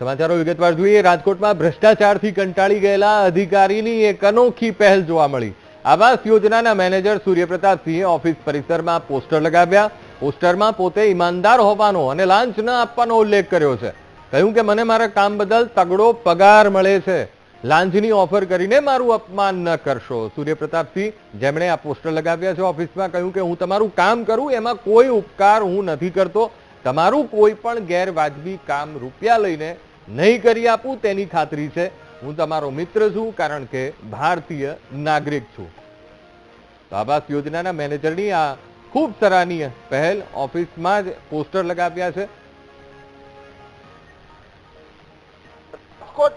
સમાચારો વિગતવાર જોઈએ. રાજકોટમાં ભ્રષ્ટાચારથી કંટાળી ગયેલા અધિકારીની એક અનોખી પહેલ જોવા મળી. આવાસ યોજનાના મેનેજર સૂર્યપ્રતાપસિંહે ઓફિસ પરિસરમાં પોસ્ટર લગાવ્યા. પોસ્ટરમાં પોતે ઈમાનદાર હોવાનો અને લાંચ ન આપવાનો ઉલ્લેખ કર્યો છે. કહ્યું કે, મને મારા કામ બદલ તગડો પગાર મળે છે. લાંચની ઓફર કરીને મારું અપમાન ન કરશો. સૂર્યપ્રતાપસિંહ જેમણે આ પોસ્ટર લગાવ્યા છે ઓફિસમાં કહ્યું કે, હું તમારું કામ કરું, એમાં કોઈ ઉપકાર હું નથી કરતો. તમારું કોઈ પણ ગેરવાજબી કામ રૂપિયા લઈને નહીં કરી આપું તેની ખાતરી છે. હું તમારો મિત્ર છું કારણ કે ભારતીય નાગરિક છું. તો આવાસ યોજનાના મેનેજરની આ ખૂબ સરાહનીય પહેલ ઓફિસમાં જ પોસ્ટર લગાવ્યા છે.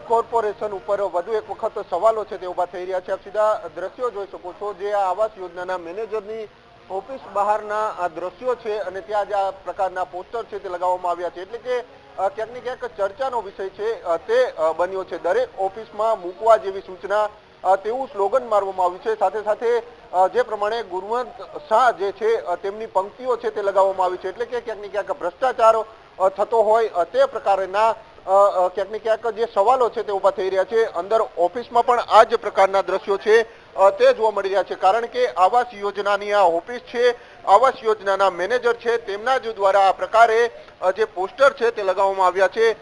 કોર્પોરેશન ઉપર વધુ એક વખત સવાલો છે તે ઊભા થઈ રહ્યા છે. આપ સીધા દ્રશ્યો જોઈ શકો છો જે આ આવાસ યોજનાના મેનેજરની ઓફિસ બહારના આ દ્રશ્યો છે અને ત્યાં જે આ પ્રકારના પોસ્ટર છે તે લગાવવામાં આવ્યા છે. એટલે કે ક્યાંક ને ક્યાંક ચર્ચાનો વિષય છે તે બન્યો છે. દરેક ઓફિસમાં મૂકવા જેવી સૂચના તેવું સ્લોગન મારવામાં આવ્યું છે. સાથે સાથે જે પ્રમાણે ગુરુવંત શાહ જે છે તેમની પંક્તિઓ છે તે લગાવવામાં આવી છે. એટલે કે ક્યાંક ને ક્યાંક ભ્રષ્ટાચાર થતો હોય તે પ્રકારના ક્યાંક ને ક્યાંક જે સવાલો છે તે ઊભા થઈ રહ્યા છે. અંદર ઓફિસમાં પણ આ જ પ્રકારના દ્રશ્યો છે. તે જોવા મળી રહ્યા છે. કારણ કે આવાસ યોજનાની આ ઓફિસ છે, આવાસ યોજનાના મેનેજર છે, તેમના જ દ્વારા આ પ્રકારે જે પોસ્ટર છે તે લગાવવામાં આવ્યા છે.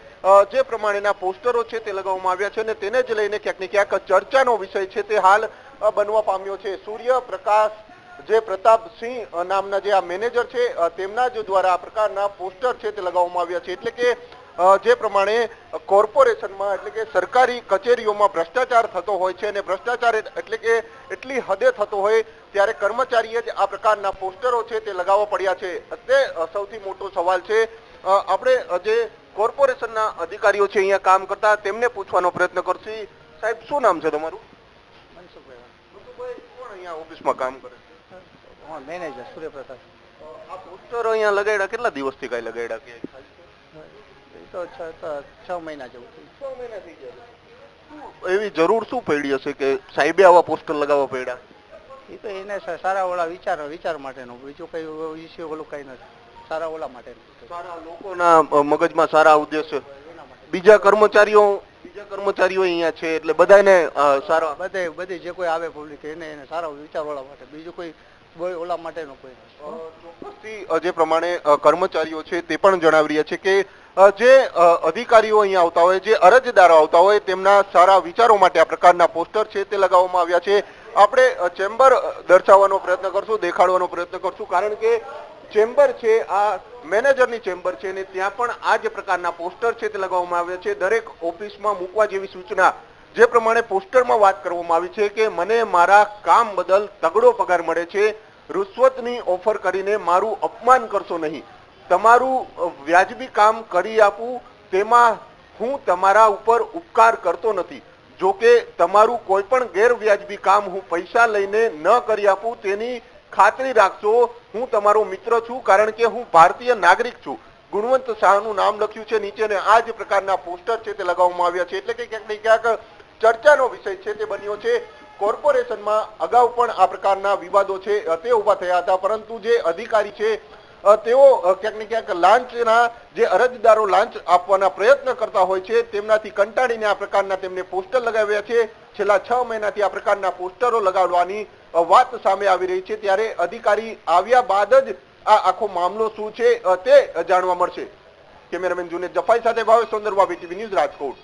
જે પ્રમાણેના પોસ્ટરો છે તે લગાવવામાં આવ્યા છે અને તેને જ લઈને ક્યાંક ને ક્યાંક ચર્ચાનો વિષય છે તે હાલ બનવા પામ્યો છે. સૂર્ય પ્રકાશ જે પ્રતાપસિંહ નામના જે આ મેનેજર છે તેમના જ દ્વારા આ પ્રકારના પોસ્ટર છે તે લગાવવામાં આવ્યા છે. એટલે કે જે પ્રમાણે કોર્પોરેશનમાં એટલે કે સરકારી કચેરીઓમાં ભ્રષ્ટાચાર થતો હોય છે અને ભ્રષ્ટાચાર એટલે કે એટલી હદે થતો હોય ત્યારે કર્મચારીએ જ આ પ્રકારના પોસ્ટરો છે તે લગાવવા પડ્યા છે. તે સૌથી મોટો સવાલ છે આપણે જે કોર્પોરેશનના અધિકારીઓ છે અહીંયા કામ કરતા તેમને પૂછવાનો પ્રયત્ન કરશી. સાહેબ શું નામ છે તમારું? મનસુખભાઈ કોણ અહીંયા ઓફિસમાં કામ કરે છે? મેનેજર સૂર્યપ્રકાશ. આ પોસ્ટરો અહીંયા લગાડ્યા કેટલા દિવસથી કાંઈ લગાડ્યા કે? તો છ તો છ મહિના જેવું થયું. છ મહિના થઈ ગયા એવી જરૂર શું પડી હશે કે સાહેબે આવા પોસ્ટર લગાવવા પડ્યા? એ તો એને સારા ઓલા વિચાર વિચાર માટેનો. બીજું કઈ ઇસ્યુ ઓલું કઈ નથી. સારા ઓલા માટે સારા લોકોના મગજમાં સારા ઉદ્દેશ એના માટે. બીજા કર્મચારીઓ બીજા કર્મચારીઓ અહીંયા છે એટલે બધાને સારા બધે બધે જે કોઈ આવે પબ્લિક એને એને સારા વિચાર ઓલા માટે. બીજું કોઈ ઓલા માટેનો કોઈ ચોક્કસથી જે પ્રમાણે કર્મચારીઓ છે તે પણ જણાવી રહ્યા છે કે જે અધિકારીઓ અહીંયા આવતા હોય, જે અરજદારો આવતા હોય, તેમના સારા વિચારો માટે આ પ્રકારના પોસ્ટર છે તે લગાવવામાં આવ્યા છે. આપણે ચેમ્બર દર્શાવવાનો પ્રયત્ન કરશું, દેખાડવાનો પ્રયત્ન કરશું, કારણ કે ચેમ્બર છે, આ મેનેજરની ચેમ્બર છે અને ત્યાં પણ આ જ પ્રકારના પોસ્ટર છે તે લગાવવામાં આવ્યા છે. દરેક ઓફિસમાં મૂકવા જેવી સૂચના જે પ્રમાણે પોસ્ટરમાં વાત કરવામાં આવી છે કે મને મારા કામ બદલ તગડો પગાર મળે છે. રૂશ્વતની ઓફર કરીને મારું અપમાન કરશો નહીં. તમારું વ્યાજબી કામ કરી આપું, તેમાં હું તમારા ઉપર ઉપકાર કરતો નથી. જો કે તમારું કોઈ પણ ગેરવ્યાજબી કામ હું પૈસા લઈને ન કરી આપું, તેની ખાતરી રાખજો. હું તમારો મિત્ર છું, કારણ કે હું ભારતીય નાગરિક છું. ગુણવંત શાહનું નામ લખ્યું છે નીચે ને આ જ પ્રકારના પોસ્ટર છે તે લગાવવામાં આવ્યા છે. એટલે કે ક્યાંક ને ક્યાંક ચર્ચાનો વિષય છે તે બન્યો છે. કોર્પોરેશનમાં અગાઉ પણ આ પ્રકારના વિવાદો છે, તે ઊભા થયા હતા. પરંતુ જે અધિકારી છે તેઓ ક્યાંક ને ક્યાંક લાંચના જે અરજદારો લાંચ આપવાના પ્રયત્ન કરતા હોય છે, તેમનાથી કંટાળીને આ પ્રકારના તેમને પોસ્ટર લગાવ્યા છે. છેલ્લા છ મહિનાથી આ પ્રકારના પોસ્ટરો લગાડવાની વાત સામે આવી રહી છે. ત્યારે અધિકારી આવ્યા બાદ જ આ આખો મામલો શું છે તે જાણવા મળશે. કેમેરામેન જુનેદ જફાઈ સાથે ભાવેશ સોંદરવા, વીટીવી ન્યૂઝ રાજકોટ.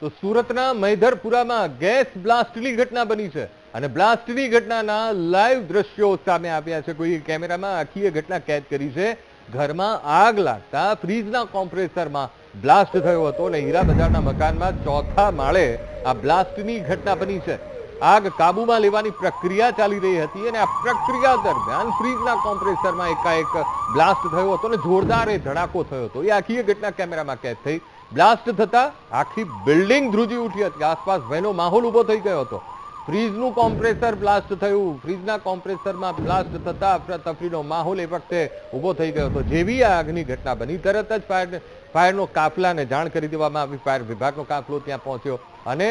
તો સુરતના મૈધરપુરામાં ગેસ બ્લાસ્ટની ઘટના બની છે. અને બ્લાસ્ટની ઘટનાના લાઈવ દ્રશ્યો સામે આવ્યા છે. કોઈ કેમેરામાં આખી ઘટના કેદ કરી છે. ઘરમાં આગ લાગતા ફ્રીજના કોમ્પ્રેસરમાં બ્લાસ્ટ થયો હતો અને હીરા બજારના મકાનમાં ચોથા માળે આ બ્લાસ્ટની ઘટના બની છે. આગ કાબુમાં લેવાની પ્રક્રિયા ચાલી રહી હતી અને આ પ્રક્રિયા દરમિયાન ફ્રીજના કોમ્પ્રેસરમાં એકાએક બ્લાસ્ટ થયો હતો અને જોરદાર એ ધડાકો થયો હતો. એ આખી ઘટના કેમેરામાં કેદ થઈ. બ્લાસ્ટ થતા આખી બિલ્ડિંગ ધ્રુજી ઉઠી હતી. આસપાસ ભયનો માહોલ ઊભો થઈ ગયો હતો. ફ્રીજનું કોમ્પ્રેસર બ્લાસ્ટ થયું. ફ્રીજના કોમ્પ્રેસરમાં બ્લાસ્ટ થતા અફરાતફરીનો માહોલ એ વખતે ઊભો થઈ ગયો હતો. જેવી આ આગની ઘટના બની, તરત જ ફાયર ફાયરનો કાફલાને જાણ કરી દેવામાં આવી. ફાયર વિભાગનો કાફલો ત્યાં પહોંચ્યો અને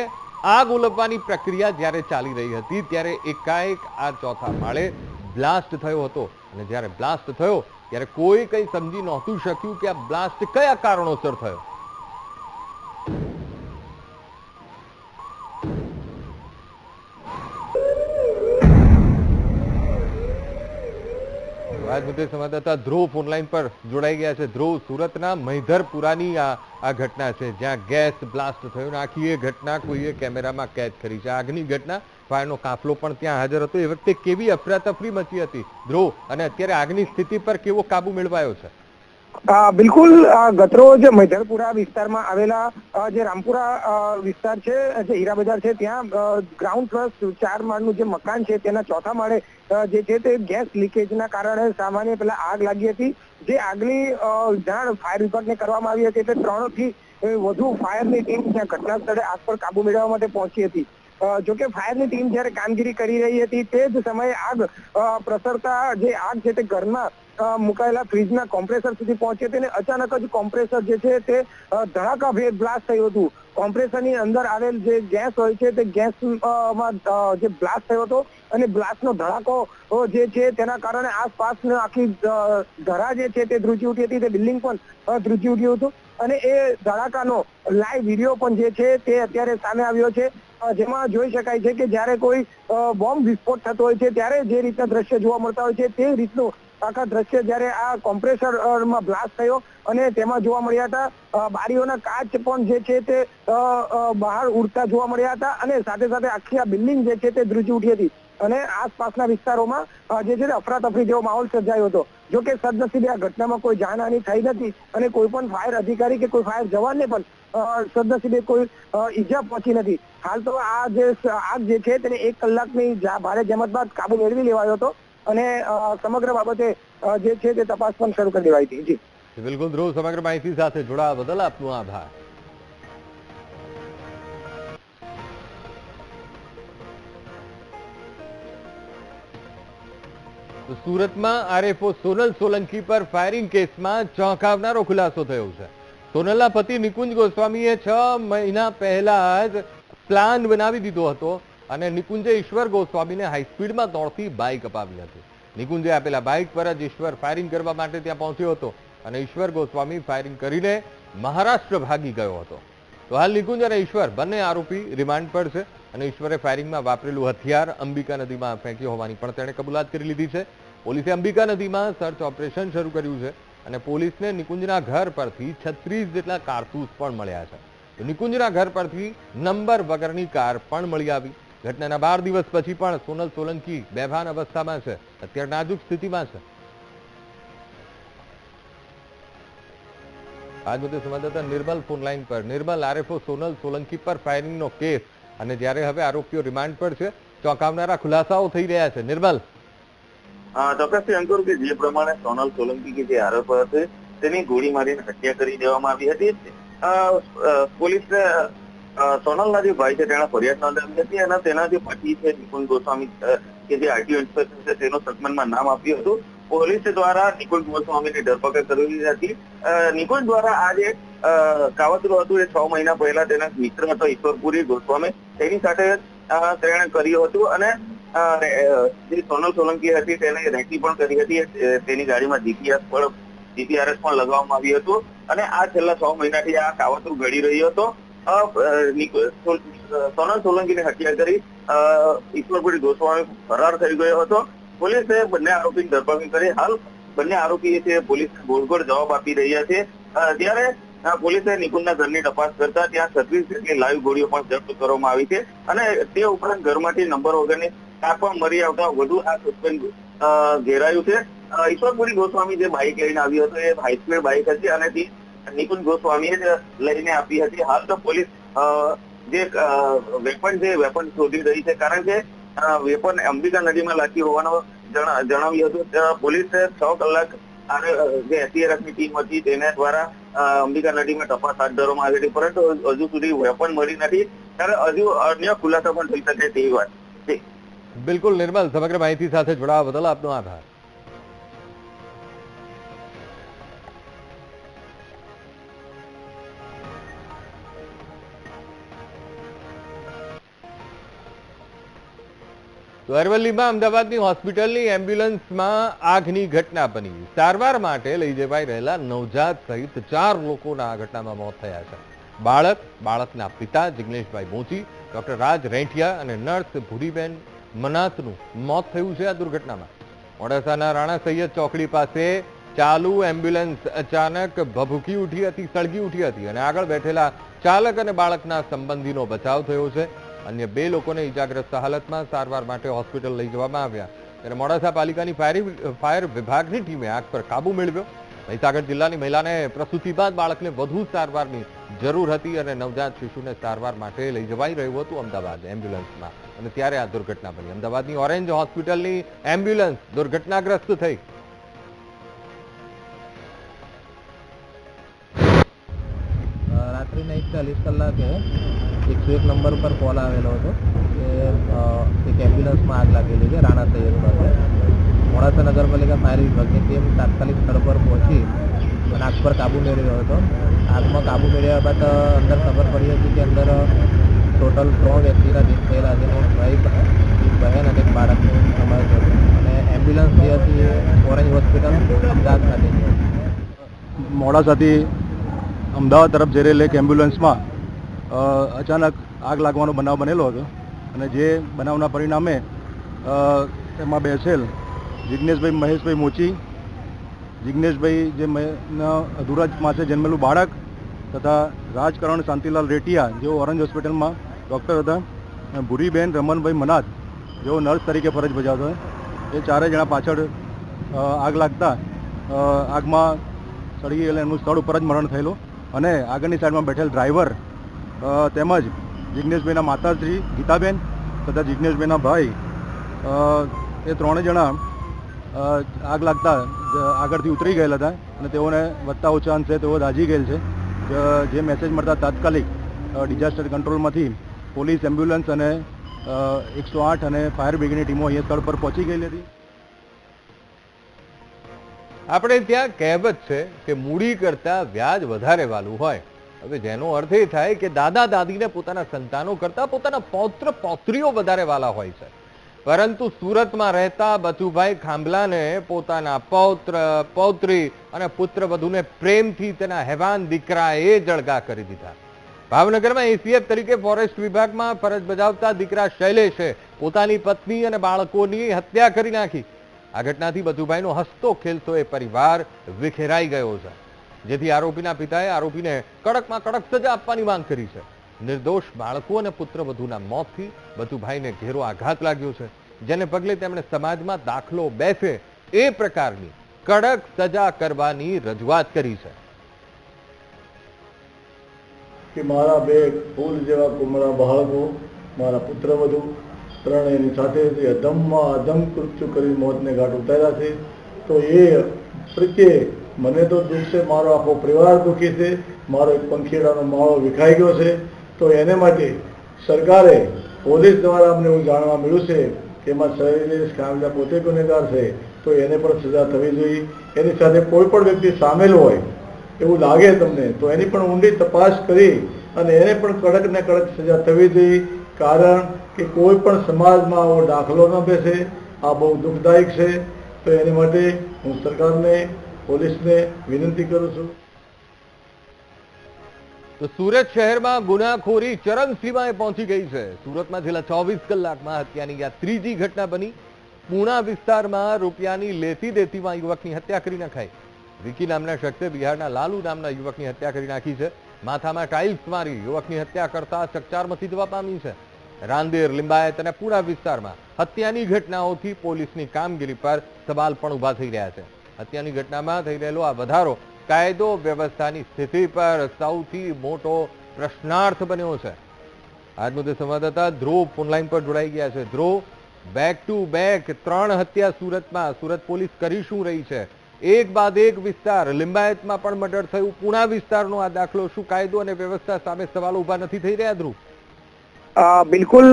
આગ ઉલવવાની પ્રક્રિયા જ્યારે ચાલી રહી હતી, ત્યારે એકાએક આ ચોથા માળે બ્લાસ્ટ થયો હતો. અને જ્યારે બ્લાસ્ટ થયો, ત્યારે કોઈ કંઈ સમજી નહોતું શક્યું કે આ બ્લાસ્ટ કયા કારણોસર થયો. આજ સંવાદદાતા ધ્રુવ ફોનલાઈન પર જોડાઈ ગયા છે. ધ્રુવ, સુરતના મહિધરપુરાની આ આ ઘટના છે. જ્યાં ગેસ બ્લાસ્ટ થયો ને આખી એ ઘટના કોઈએ કેમેરામાં કેદ કરી છે. આગની ઘટના, ફાયરનો કાફલો પણ ત્યાં હાજર હતો. એ વખતે કેવી અફરાતફરી મચી હતી? ધ્રુવ, અને અત્યારે આગની સ્થિતિ પર કેવો કાબુ મેળવાયો છે? બિલકુલ ગતરો ગતરોજ મૈધરપુરા વિસ્તારમાં આવેલા જે રામપુરા વિસ્તાર છે, જે હીરા બજાર છે, ત્યાં ગ્રાઉન્ડ પ્લસ ચાર માળનું જે મકાન છે, તેના ચોથા માળે જે છે તે ગેસ લીકેજના કારણે સામાન્ય પેલા આગ લાગી હતી. જે આગની જાણ ફાયર વિભાગને કરવામાં આવી હતી એટલે ત્રણથી વધુ ફાયરની ટીમ ત્યાં ઘટના સ્થળે આગ પર કાબુ મેળવવા માટે પહોંચી હતી. જોકે ફાયરની ટીમ જ્યારે કામગીરી કરી રહી હતી, તે જ સમયે આગ પ્રસરતા જે આગ છે તે ઘરમાં મુકાયેલા ફ્રીજના કોમ્પ્રેસર સુધી પહોંચી હતી અને અચાનક જ કોમ્પ્રેસર જે છે તે ધડાકાભેર બ્લાસ્ટ થયું હતું. કોમ્પ્રેસરની અંદર આવેલ જે ગેસ હોય છે તે ગેસમાં જે બ્લાસ્ટ થયો હતો અને બ્લાસ્ટનો ધડાકો જે છે તેના કારણે આસપાસની આખી ધરા જે છે તે ધ્રુજી ઉઠી હતી, તે બિલ્ડિંગ પણ ધ્રુજી ઉઠ્યું હતું. અને એ ધડાકાનો લાઈવ વીડિયો પણ જે છે તે અત્યારે સામે આવ્યો છે. જેમાં જોઈ શકાય છે કે જ્યારે કોઈ બોમ્બ વિસ્ફોટ થતો હોય છે, ત્યારે જે રીતના દ્રશ્ય જોવા મળતા હોય છે, તે રીતનું આખા દ્રશ્ય જ્યારે આ કોમ્પ્રેસરમાં બ્લાસ્ટ થયો અને તેમાં જોવા મળ્યા હતા બારીઓના કાચ પણ જે છે તે બહાર ઉડતા જોવા મળ્યા હતા અને સાથે સાથે આખી આ બિલ્ડિંગ જે છે તે ધ્રુજી ઉઠી હતી અને આસપાસના વિસ્તારોમાં જે છે અફરાતફરી જેવો માહોલ સર્જાયો હતો. જો કે સદનસીબે આ ઘટનામાં કોઈ જાનહાની થઈ નથી અને કોઈ પણ ફાયર અધિકારી કે કોઈ ફાયર જવાનને પણ સદનસીબે કોઈ ઈજા પહોંચી નથી. હાલ તો આ જે આગ જે છે તેને એક કલાકની ભારે જહેમત બાદ કાબુ મેળવી લેવાયો હતો. અને સમગ્ર બાબતે જે છે તે તપાસ પણ શરૂ કરી દેવાઈ હતી. બિલકુલ ધ્રુવ, સમગ્ર માહિતી સાથે જોડાવા બદલ આપનો આભાર. સુરતમાં આરએફઓ સોનલ સોલંકી પર ફાયરિંગ કેસમાં ચોંકાવનારો ખુલાસો થયો છે. સોનલના પતિ નિકુંજ ગોસ્વામીએ છ મહિના પહેલા જ પ્લાન બનાવી દીધો હતો. અને નિકુંજે ઈશ્વર ગોસ્વામીને હાઈસ્પીડમાં દોડતી બાઇક અપાવી હતી. નિકુંજે આપેલા બાઇક પર જ ઈશ્વર ફાયરિંગ કરવા માટે ત્યાં પહોંચ્યો હતો અને ઈશ્વર ગોસ્વામી ફાયરિંગ કરીને મહારાષ્ટ્ર ભાગી ગયો હતો. તો હાલ નિકુંજ અને ઈશ્વર બંને આરોપી રિમાન્ડ પર છે અને ઈશ્વરે ફાયરિંગમાં વાપરેલું હથિયાર અંબિકા નદીમાં ફેંક્યું હોવાની પણ તેણે કબૂલાત કરી લીધી છે. પોલીસે અંબિકા નદીમાં સર્ચ ઓપરેશન શરૂ કર્યું છે અને પોલીસને નિકુંજના ઘર પરથી છત્રીસ જેટલા કારતૂસ પણ મળ્યા છે. નિકુંજના ઘર પરથી નંબર વગરની કાર પણ મળી આવી. ઘટનાના બાર દિવસ પછી પણ સોનલ સોલંકી બેભાન અવસ્થામાં છે. અત્યારે નાજુક સ્થિતિમાં છે. આજ મુદ્દે સંવાદદાતા નિર્મલ ફોનલાઈન પર. નિર્મલ, આરએફઓ સોનલ સોલંકી પર ફાયરિંગનો કેસ અને જ્યારે હવે આરોપીઓ રિમાન્ડ પર છે ચોંકાવનારા ખુલાસાઓ થઈ રહ્યા છે. નિર્મલ. ચોક્કસથી અંકુર કે જે પ્રમાણે સોનલ સોલંકી કે જે આરોપ હતો તેની ગોળી મારીને હત્યા કરી દેવામાં આવી હતી પોલીસને સોનલના જે ભાઈ છે તેણે ફરિયાદ નોંધાવી હતી અને તેના જે પતિ છે નિકુંજ ગોસ્વામી કે જે આરટીઓ ઇન્સ્પેક્ટર છે, તેનું સન્માનમાં નામ આપ્યું હતું. પોલીસ દ્વારા નિકુંજ ગોસ્વામીની ધરપકડ કરવી હતી. નિકુંજ દ્વારા આજે કાવતરું હતું એ છ મહિના પહેલા તેના મિત્ર હતો, ઈશ્વરપુરી ગોસ્વામી. તેની સાથે તેણે કર્યું હતું અને જે સોનલ સોલંકી હતી, તેને રેકી પણ કરી હતી. તેની ગાડીમાં જીપીએસ પણ જીપીઆરએસ પણ લગાવવામાં આવ્યું હતું. અને આ છેલ્લા છ મહિનાથી આ કાવતરું ઘડી રહ્યો હતો. સોનલ સોલંકીની હત્યા કરી ઈશ્વરપુરી ગોસ્વામી ફરાર થઈ ગયો હતો. પોલીસે બંને આરોપીની ધરપકડ કરી. હાલ બંને આરોપી છે પોલીસ ગોળ ગોળ જવાબ આપી રહ્યા છે. ત્યારે પોલીસે નિકુંજના ઘરની તપાસ કરતા ત્યાં છત્રીસ જેટલી લાઈવ ગોળીઓ પણ જપ્ત કરવામાં આવી છે. અને તે ઉપરાંત ઘરમાંથી નંબર વગરની કાર પણ મળી આવતા વધુ આ સસ્પેન્ડ ઘેરાયું છે. ઈશ્વરપુરી ગોસ્વામી જે બાઇક લઈને આવ્યો હતો, એ હાઈસ્પીડ બાઇક હતી અને તે નિકુંજ ગોસ્વામીએ જ લઈને આપી હતી. હાલ તો પોલીસ જે વેપન છે વેપન શોધી રહી છે. કારણ કે વેપન અંબિકા નદીમાં લાગી હોવાનું જણાવ્યું હતું. પોલીસે છ કલાક જે એસટીઆરએફની ટીમ હતી તેના દ્વારા અંબિકા નદીમાં તપાસ હાથ ધરવામાં આવી હતી. પરંતુ હજુ સુધી વેપન મળી નથી. ત્યારે હજુ અન્ય ખુલાસો પણ થઈ શકે તેવી વાત. બિલકુલ નિર્મલ, સમગ્ર માહિતી સાથે જોડાવા બદલ આપનો આભાર. તો અરવલ્લીમાં અમદાવાદની હોસ્પિટલની એમ્બ્યુલન્સમાં આગની ઘટના બની. સારવાર માટે લઈ જવાઈ રહેલા નવજાત સહિત ચાર લોકોના આ ઘટનામાં મોત થયા છે. બાળક, બાળકના પિતા જિગ્નેશભાઈ મોચી, ડોક્ટર રાજ રેઠિયા અને નર્સ ભૂરીબેન મનાથનું મોત થયું છે આ દુર્ઘટનામાં. મોડાસાના રાણા સૈયદ ચોકડી પાસે ચાલુ એમ્બ્યુલન્સ અચાનક ભભૂકી ઉઠી હતી, સળગી ઉઠી હતી અને આગળ બેઠેલા ચાલક અને બાળકના સંબંધીનો બચાવ થયો છે. અન્ય બે લોકોને ઈજાગ્રસ્ત હાલતમાં સારવાર માટે હોસ્પિટલ લઈ જવામાં આવ્યા. ત્યારે મોડાસા પાલિકાની ફાયર વિભાગની ટીમે આગ પર કાબુ મેળવ્યો. મહીસાગર જિલ્લાની મહિલાને પ્રસૂતિ બાદ બાળકને વધુ સારવારની જરૂર હતી અને નવજાત શિશુને સારવાર માટે લઈ જવાઈ રહ્યું હતું અમદાવાદ એમ્બ્યુલન્સમાં. અને ત્યારે આ દુર્ઘટના બની. અમદાવાદની ઓરેન્જ હોસ્પિટલની એમ્બ્યુલન્સ દુર્ઘટનાગ્રસ્ત થઈ. રાત્રિના એક ચાલીસ કલાકે એકસો એક નંબર પર કોલ આવેલો હતો કે એક એમ્બ્યુલન્સમાં આગ લાગેલી છે, રાણા સૈયદ પાસે. મોડાસા નગરપાલિકા ફાયર વિભાગની ટીમ તાત્કાલિક સ્થળ પર પહોંચી અને આગ પર કાબુ મેળવ્યો હતો. આગમાં કાબુ મેળવ્યા બાદ અંદર ખબર પડી હતી કે અંદર ટોટલ ત્રણ વ્યક્તિના ડેથ થયેલા છે. ભાઈ બહેન અને બાળકનો સમાવેશ હતો. અને એમ્બ્યુલન્સ જે હતી એ ઓરેન્જ હોસ્પિટલ અમદાવાદ ખાતે મોડાસાથી અમદાવાદ તરફ જઈ રહેલી એક એમ્બ્યુલન્સમાં અચાનક આગ લાગવાનો બનાવ બનેલો હતો અને જે બનાવના પરિણામે એમાં બેસેલ જિજ્ઞેશભાઈ મહેશભાઈ મોચી જિજ્ઞેશભાઈ જે અધુરા માસે જન્મેલું બાળક તથા રાજકરણ શાંતિલાલ રેટિયા, જેઓ ઓરેન્જ હોસ્પિટલમાં ડૉક્ટર હતા, અને ભૂરીબેન રમણભાઈ મનાથ જેઓ નર્સ તરીકે ફરજ બજાવતા એ ચારેય જણા પાછળ આગ લાગતા આગમાં સળગી ગયેલા એમનું સ્થળ ઉપર જ મરણ થયેલું અને આગળની સાઈડમાં બેઠેલ ડ્રાઈવર તેમજ જિજ્ઞેશભાઈના માતાશ્રી, ગીતાબેન તથા જિજ્ઞેશભાઈના ભાઈ. એ ત્રણેય જણા આગ લાગતા આગળથી ઉતરી ગયેલા હતા અને તેઓને વધતા ઓછા અંશે તેઓ દાઝી ગયેલ છે. જે મેસેજ મળતા તાત્કાલિક ડિઝાસ્ટર કંટ્રોલમાંથી પોલીસ, એમ્બ્યુલન્સ અને એકસો આઠ અને ફાયર બ્રિગેડની ટીમો અહીંયા સ્થળ પર પહોંચી ગયેલી હતી. આપણે ત્યાં કહેવત છે કે મૂડી કરતાં વ્યાજ વધારે વાલું હોય. હવે જેનો અર્થ એ થાય કે દાદા દાદીને પોતાના સંતાનો કરતા પોતાના પૌત્ર પૌત્રીઓ વધારે વાલા હોય છે. પરંતુ સુરતમાં રહેતા બચુભાઈ ખાંભલાને પોતાના પૌત્ર, પૌત્રી અને પુત્ર વધુને પ્રેમથી તેના હેવાન દીકરાએ જળગા કરી દીધા. ભાવનગરમાં એસીએફ તરીકે ફોરેસ્ટ વિભાગમાં ફરજ બજાવતા દીકરા શૈલેષે પોતાની પત્ની અને બાળકોની હત્યા કરી નાખી. આ ઘટનાથી બચુભાઈનો હસતો ખેલતો એ પરિવાર વિખેરાઈ ગયો છે. જેથી આરોપીના પિતાએ આરોપીને કડકમાં કડક સજા આપવાની માંગ કરી છે. નિર્દોષ બાળકો અને પુત્ર વધુના મોતથી બચુભાઈને ઘેરો આઘાત લાગ્યો છે. જેને પગલે તેમણે સમાજમાં દાખલો બેસે એ પ્રકારની કડક સજા કરવાની રજૂઆત કરી છે. કે મારા બે ફૂલ જેવા કુમળા બાળકો, મારા પુત્રવધુ ત્રણેયની સાથે જે અધમમાં અધમ કૃત્યુ કરી મોતને ઘાટ ઉતાર્યા છે, તો એ પ્રત્યે મને તો દુઃખ છે, મારો આખો પરિવાર દુઃખી છે, મારો એક પંખીડાનો માળો વિખાઈ ગયો છે. તો એને માટે સરકારે પોલીસ દ્વારા અમને એવું જાણવા મળ્યું છે કે એમાં શૈલેષ કામજા પોતે ગુનેગાર છે, તો એને પણ સજા થવી જોઈએ. એની સાથે કોઈ પણ વ્યક્તિ સામેલ હોય એવું લાગે તમને, તો એની પણ ઊંડી તપાસ કરી અને એને પણ કડક ને કડક સજા થવી જોઈએ. કારણ કે કોઈ પણ સમાજમાં આવો દાખલો ન બેસે, આ બહુ દુઃખદાયક છે. તો એની માટે હું સરકારને પોલીસને વિનંતી કરું છું. તો સુરત શહેરમાં ગુનાખોરી ચરમસીમાએ પહોંચી ગઈ છે. સુરતમાં છેલ્લા ચોવીસ કલાકમાં હત્યાની આ ત્રીજી ઘટના બની. પૂણા વિસ્તારમાં રૂપિયાની લેતી દેતીમાં યુવકની હત્યા કરી નાખાઈ. વિકી નામના શખ્સે બિહારના લાલુ નામના યુવકની હત્યા કરી નાખી છે. માથામાં ટાઇલ્સ મારી યુવકની હત્યા કરતા ચકચાર મચી જવા પામી છે. રાંદેર, લિંબાયત અને પૂણા વિસ્તારમાં હત્યાની ઘટનાઓથી પોલીસની કામગીરી પર સવાલ પણ ઊભા થઈ રહ્યા છે. હત્યાની ઘટનામાં થઈ રહેલો આ વધારો કાયદો વ્યવસ્થાની સ્થિતિ પર સૌથી મોટો પ્રશ્નાર્થ બન્યો છે. આજ મુદ્દે સંવાદદાતા ધ્રુવ ફોનલાઈન પર જોડાઈ ગયા છે. ધ્રુવ બેક ટુ બેક ત્રણ હત્યા સુરતમાં. સુરત પોલીસ કરી શું રહી છે? એક બાદ એક વિસ્તાર. લિંબાયતમાં પણ મર્ડર થયું. પુણા વિસ્તારનો આ દાખલો. શું કાયદો અને વ્યવસ્થા સામે સવાલ ઊભા નથી થઈ રહ્યા, ધ્રુવ? બિલકુલ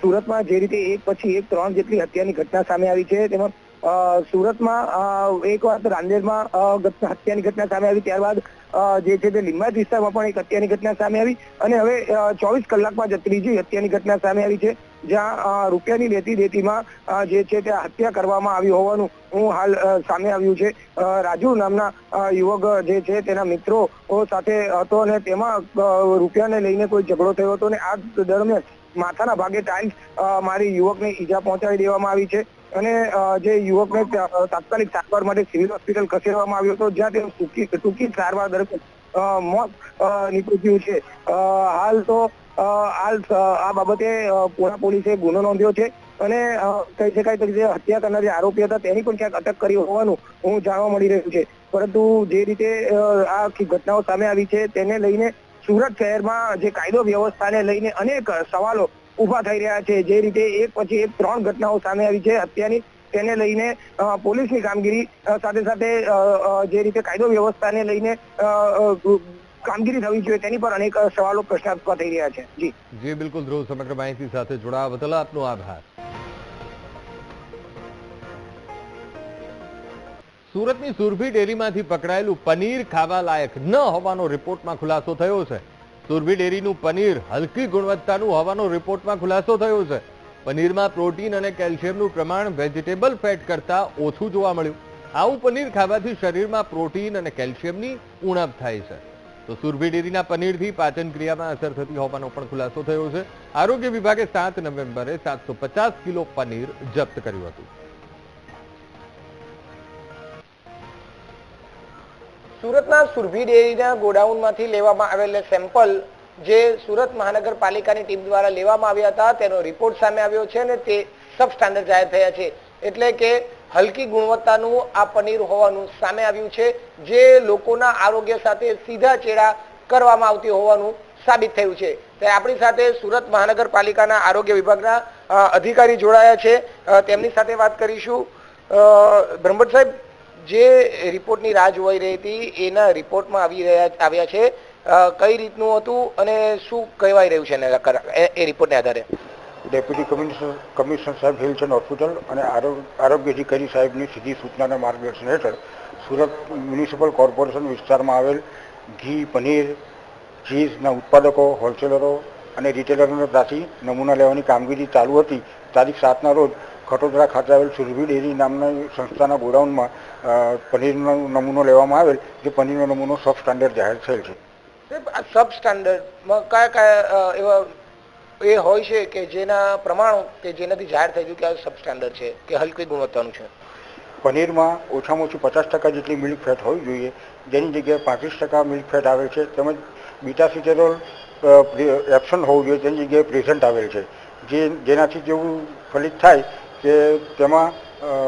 સુરતમાં જે રીતે એક પછી એક ત્રણ જેટલી હત્યાની ઘટના સામે આવી છે, તેમાં સુરતમાં એક વાત રાંદેરમાં હત્યાની ઘટના સામે આવી, ત્યારબાદ જે છે તે લીંબાયત વિસ્તારમાં પણ એક હત્યાની ઘટના સામે આવી અને હવે ચોવીસ કલાકમાં જ ત્રીજી હત્યાની ઘટના સામે આવી છે, જ્યાં રૂપિયાની લેતી દેતીમાં જે છે તે હત્યા કરવામાં આવી હોવાનું હું હાલ સામે આવ્યું છે. રાજુ નામના યુવક જે છે તેના મિત્રો સાથે હતો અને તેમાં રૂપિયાને લઈને કોઈ ઝઘડો થયો હતો અને આ દરમિયાન માથાના ભાગે ટાઇલ્સ મારી યુવકને ઈજા પહોંચાડી દેવામાં આવી છે. અને જે યુવકને તાત્કાલિક સારવાર માટે સિવિલ હોસ્પિટલ ખસેડવામાં આવ્યો હતો, જ્યાં તેનું ટૂંકી સારવાર દરમિયાન મોત નીપજ્યું છે. હાલ તો હાલ આ બાબતે પુણા પોલીસે ગુનો નોંધ્યો છે અને કહી શકાય તો જે હત્યા કરનાર જે આરોપી હતા, તેની પણ ક્યાંક અટક કરી હોવાનું હું જાણવા મળી રહ્યું છે. પરંતુ જે રીતે આ ઘટનાઓ સામે આવી છે, તેને લઈને સુરત શહેરમાં જે કાયદો વ્યવસ્થાને લઈને અનેક સવાલો ઊભા થઈ રહ્યા છે. જે રીતે એક પછી એક ત્રણ ઘટનાઓ સામે આવી છે. હત્યાની તેને લઈને પોલીસની કામગીરી સાથે સાથે જે રીતે કાયદો વ્યવસ્થાને લઈને કામગીરી થવી જોઈએ તેની પર અનેક સવાલો પ્રશ્નાર્થ થઈ રહ્યા છે. જી. જી, બિલકુલ ધ્રુવ, સમગ્ર માહિતી સાથે જોડાવા બદલ આપનો આભાર. સુરતની સુરભી ડેરીમાંથી પકડાયેલું પનીર ખાવા લાયક ન હોવાનો રિપોર્ટમાં ખુલાસો થયો છે. સુરભી ડેરીનું પનીર હલકી ગુણવત્તાનું હોવાનો રિપોર્ટમાં ખુલાસો થયો છે. પનીરમાં પ્રોટીન અને કેલ્શિયમનું પ્રમાણ વેજીટેબલ ફેટ કરતાં ઓછું જોવા મળ્યું. આવું પનીર ખાવાથી શરીરમાં પ્રોટીન અને કેલ્શિયમની ઉણપ થાય છે. તો સુરભી ડેરીના પનીરથી પાચન ક્રિયામાં અસર થતી હોવાનો પણ ખુલાસો થયો છે. આરોગ્ય વિભાગે સાત નવેમ્બરે સાતસો કિલો પનીર જપ્ત કર્યું હતું. સુરતના સુરભી ડેરીના ગોડાઉનમાંથી લેવામાં આવેલા સેમ્પલ જે સુરત મહાનગરપાલિકાની ટીમ દ્વારા લેવામાં આવ્યા હતા, તેનો રિપોર્ટ સામે આવ્યો છે અને તે સબ સ્ટાન્ડર્ડ જાહેર થયા છે. એટલે કે હલકી ગુણવત્તાનું આ પનીર હોવાનું સામે આવ્યું છે, જે લોકોના આરોગ્ય સાથે સીધા ચેડા કરવામાં આવતી હોવાનું સાબિત થયું છે. ત્યારે આપણી સાથે સુરત મહાનગરપાલિકાના આરોગ્ય વિભાગના અધિકારી જોડાયા છે. તેમની સાથે વાત કરીશું. બ્રહ્મભટ્ટ સાહેબ જે રિપોર્ટની રાહ જોવાઈ રહી હતી, એના રિપોર્ટમાં આવી રહ્યા આવ્યા છે. કઈ રીતનું હતું અને શું કહેવાય રહ્યું છે એને એ- રિપોર્ટને આધારે? ડેપ્યુટી કમિશનર સાહેબ હેલ્થ એન્ડ હોસ્પિટલ અને આરો- આરોગ્ય અધિકારી સાહેબની સીધી સૂચનાના માર્ગદર્શન હેઠળ સુરત મ્યુનિસિપલ કોર્પોરેશન વિસ્તારમાં આવેલ ઘી, પનીર, ચીઝના ઉત્પાદકો, હોલસેલરો અને રિટેલરોને ત્યાંથી નમૂના લેવાની કામગીરી ચાલુ હતી. તારીખ સાતના રોજ ખટોદરા ખાતે આવેલ સુરભી ડેરી નામના સંસ્થાના ગોડાઉનમાં પનીરનો નમૂનો લેવામાં આવેલ જે પનીરનો નમૂનો સબ સ્ટાન્ડર્ડ જાહેર થયેલ છે. સબ સ્ટાન્ડર્ડમાં કયા કયા એવા એ હોય છે કે જેના પ્રમાણો કે જેનાથી જાહેર થઈ ગયું કે આ સબ સ્ટાન્ડર્ડ છે કે હલકી ગુણવત્તાનું છે? પનીરમાં ઓછામાં ઓછી પચાસ ટકા જેટલી મિલ્ક ફેટ હોવી જોઈએ. જેની જગ્યાએ પાંત્રીસ ટકા મિલ્ક ફેટ આવે છે. તેમજ બીટા સિટેરોલ એબસન્ટ હોવું જોઈએ. તેની જગ્યાએ પ્રેઝન્ટ આવેલ છે. જે જેનાથી જેવું ફલિત થાય કે તેમાં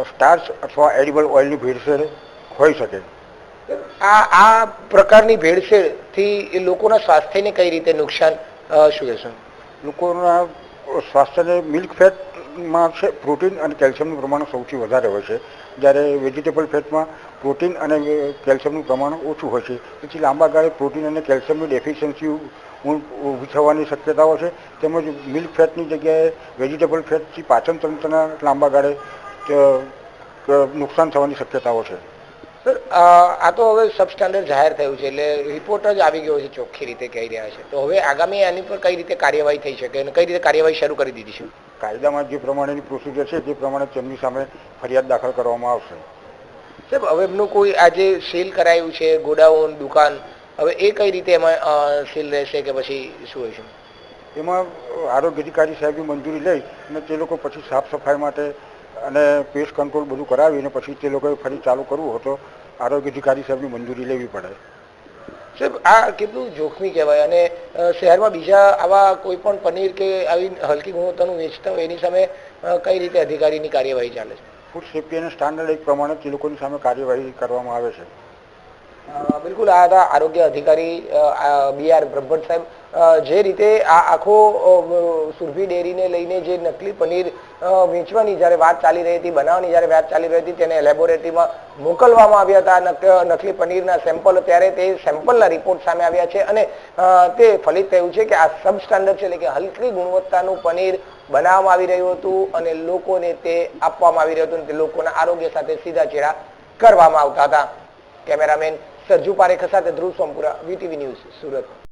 સ્ટાર્ચ અથવા એડિબલ ઓઇલની ભેળસેળ હોઈ શકે. આ આ પ્રકારની ભેળસેળથી એ લોકોના સ્વાસ્થ્યને કઈ રીતે નુકસાન શું કહેશો? લોકોના સ્વાસ્થ્યને મિલ્ક ફેટમાં છે પ્રોટીન અને કેલ્શિયમનું પ્રમાણ સૌથી વધારે હોય છે. જ્યારે વેજીટેબલ ફેટમાં પ્રોટીન અને કેલ્શિયમનું પ્રમાણ ઓછું હોય છે. તેથી લાંબા ગાળે પ્રોટીન અને કેલ્શિયમની ડેફિશિયન્સી ઊભી થવાની શક્યતાઓ છે તેમજ મિલ્ક ફેટની જગ્યાએ વેજીટેબલ ફેટથી પાચન તંત્રના લાંબા ગાળે નુકસાન થવાની શક્યતાઓ છે. સર આ તો હવે સબ સ્ટાન્ડર્ડ જાહેર થયું છે એટલે રિપોર્ટ જ આવી ગયો છે ચોખ્ખી રીતે કહી રહ્યા છે. તો હવે આગામી આની પર કઈ રીતે કાર્યવાહી થઈ શકે અને કઈ રીતે કાર્યવાહી શરૂ કરી દીધી છે? કાયદામાં જે પ્રમાણેની પ્રોસિજર છે તે પ્રમાણે તેમની સામે ફરિયાદ દાખલ કરવામાં આવશે. સાહેબ હવે એમનું કોઈ આજે સેલ કરાયું છે ગોડાઉન દુકાન હવે એ કઈ રીતે એમાં સીલ રહેશે કે પછી શું હોય છે એમાં આરોગ્ય અધિકારી સાહેબની મંજૂરી લઈ અને તે લોકો પછી સાફ સફાઈ માટે અને પેસ્ટ કંટ્રોલ બધું કરાવીને પછી તે લોકોએ ફરી ચાલુ કરવું હોય તો આરોગ્ય અધિકારી સાહેબની મંજૂરી લેવી પડે. સાહેબ આ કેટલું જોખમી કહેવાય અને શહેરમાં બીજા આવા કોઈ પણ પનીર કે આવી હલકી ગુણવત્તાનું વેચતા હોય એની સામે કઈ રીતે અધિકારીની કાર્યવાહી ચાલે છે? ફૂડ સેફ્ટી અને સ્ટાન્ડર્ડ એક પ્રમાણે તે લોકોની સામે કાર્યવાહી કરવામાં આવે છે. બિલકુલ આ હતા આરોગ્ય અધિકારી બી આર બ્રહ્મભટ્ટ સાહેબ. જે રીતે આ આખો સુરભી ડેરીને લઈને જે નકલી પનીર વેચવાની જ્યારે વાત ચાલી રહી હતી, બનાવવાની જ્યારે વાત ચાલી રહી હતી, તેને લેબોરેટરીમાં મોકલવામાં આવ્યા હતા નકલી પનીરના સેમ્પલ. ત્યારે તે સેમ્પલના રિપોર્ટ સામે આવ્યા છે અને તે ફલિત થયું છે કે આ સબ સ્ટાન્ડર્ડ છે, એટલે કે હલકી ગુણવત્તાનું પનીર બનાવવામાં આવી રહ્યું હતું અને લોકોને તે આપવામાં આવી રહ્યું હતું અને તે લોકોના આરોગ્ય સાથે સીધા ચેડા કરવામાં આવતા હતા. કેમેરામેન સરજુ પારેખ સાથે ધ્રુવ સોમપુરા વીટીવી ન્યૂઝ સુરત.